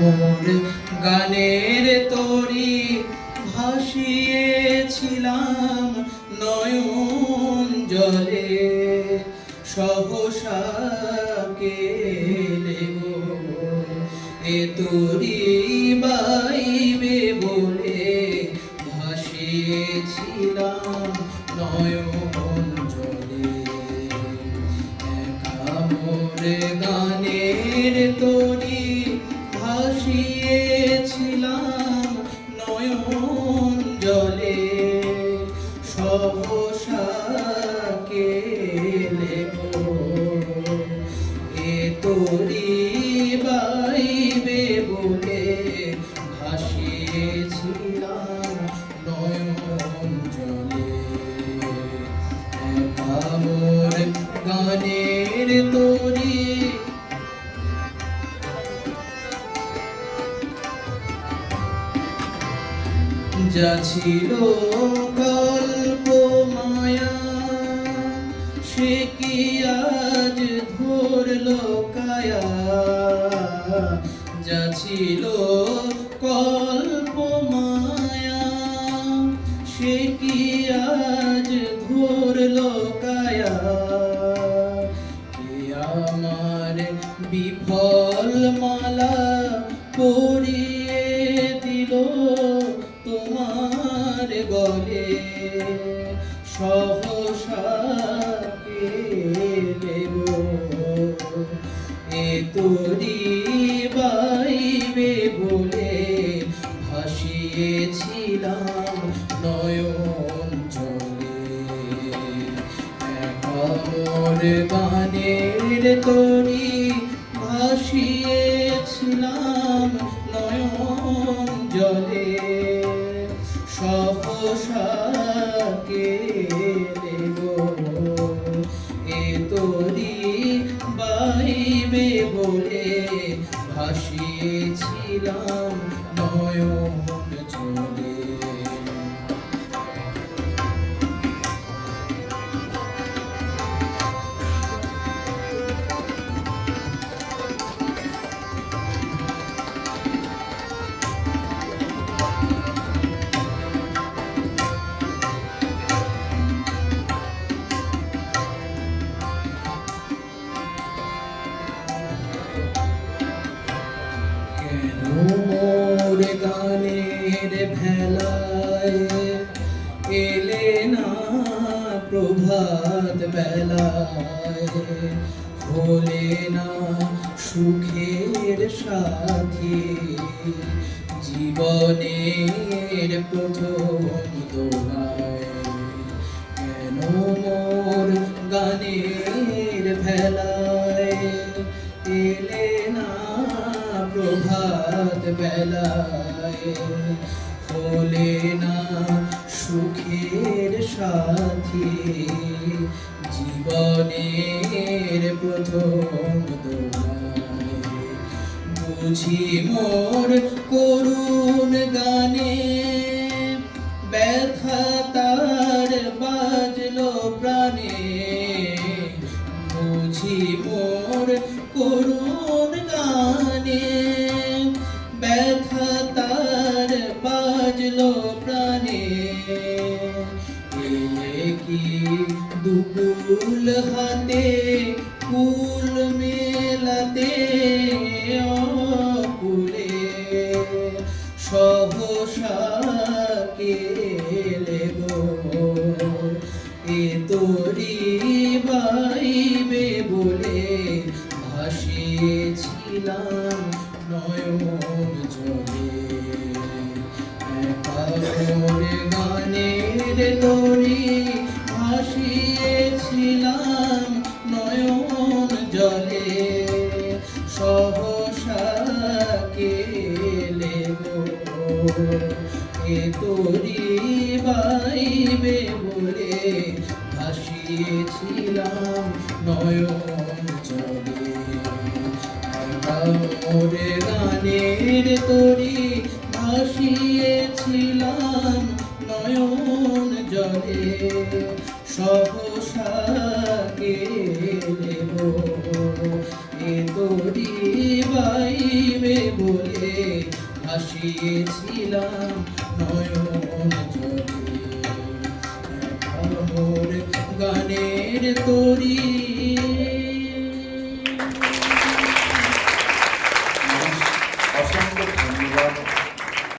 মোর গানের তরি ভাসিয়েছিলাম নয়ন জলে। সহসা কেলে এ তরি বাইবে বলে ভাসিয়েছিলাম নয়ন গানের তরি। যা ছিল কল্প মায়া সে কি আজ ধরল কায়া? যা ছিল কল্প বিফল মালা পরিয়ে দিল তোমার গলে। সহসা কেলে গো এ তোরি বাইবে বলে ভাসিয়েছিলাম নয়ন জলে। একামর গানের তরি জলে সহসা দেব এ তোরি বাইবে বলে ভাসিয়েছিলাম নয়ন। মোর গানের ভেলায় এলে না প্রভাত বেলায়। হলে না সুখের সাথী জীবনের প্রথম দোলায়। বেলায় হলে না সুখের সাথী। জীবনের প্রথম দোলায় বুঝি মোর করুণ গানে ব্যথা তার বাজলো প্রাণে। দুকুল হাতে, ফুল মেলাতে অকুলে। সহসা কেলে গো। এ তোরি বাইবে বলে ভাসিয়েছিলাম নয়ন জলে। একার গানের তরি ভাসিয়েছিলাম নয়ন জলে। সহসা কেলে এ তোরি বাইবে বলে ভাসিয়েছিলাম নয়ন জলে। মোর গানের তরি ভাসিয়েছিলাম নয়ন জলে। সহসা কেলে গো এ তোরি বাইবে বলে ভাসিয়েছিলাম নয়ন গানের তরি